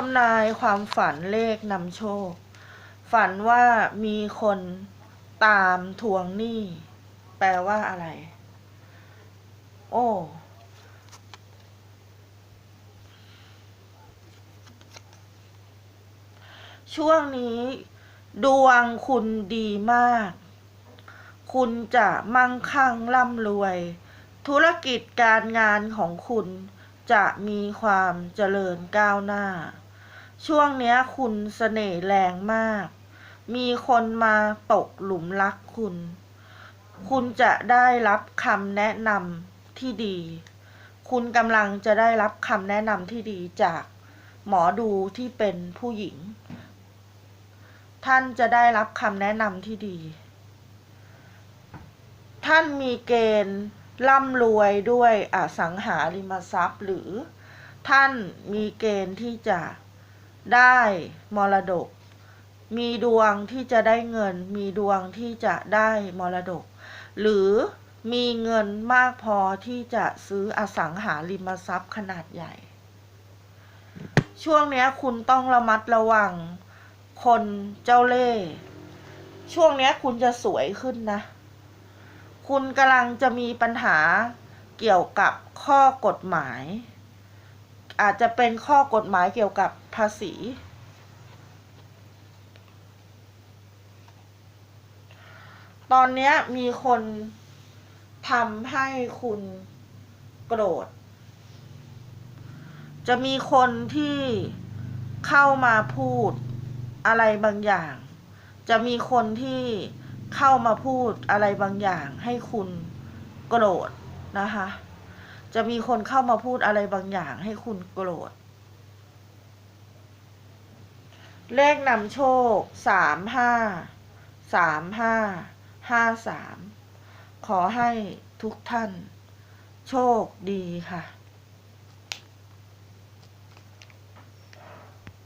ทำนายความฝันเลขนำโชค ฝันว่ามีคนตามทวงหนี้ แปลว่าอะไร โอ้ช่วงนี้ ดวงคุณดีมาก คุณจะมั่งคั่งร่ำรวย ธุรกิจการงานของคุณจะมีความเจริญก้าวหน้า ช่วงเนี้ยคุณเสน่ห์แรงมาก มีคนมาตกหลุมรักคุณ คุณจะได้รับคำแนะนำที่ดี คุณกำลังจะได้รับคำแนะนำที่ดีจากหมอดูที่เป็นผู้หญิง ท่านจะได้รับคำแนะนำที่ดี ท่านมีเกณฑ์ร่ำรวยด้วยอสังหาริมทรัพย์ หรือท่านมีเกณฑ์ที่จะ ได้มรดก มีดวงที่จะได้เงิน มีดวงที่จะได้มรดก หรือมีเงินมากพอที่จะซื้ออสังหาริมทรัพย์ขนาดใหญ่ ช่วงนี้คุณต้องระมัดระวัง คนเจ้าเล่ห์ช่วงนี้คุณจะสวยขึ้นนะ คุณกำลังจะมีปัญหาเกี่ยวกับข้อกฎหมาย อาจจะเป็นข้อกฎหมายเกี่ยวกับภาษี ตอนนี้มีคนทำให้คุณโกรธ จะมีคนที่เข้ามาพูดอะไรบางอย่าง จะมีคนที่เข้ามาพูดอะไรบางอย่างให้คุณโกรธนะคะ จะมีคนเข้ามาพูดอะไรบางอย่างให้คุณโกรธ เลขนำโชคสามห้าสามห้าห้าสามขอให้ทุกท่าน โชคดีค่ะ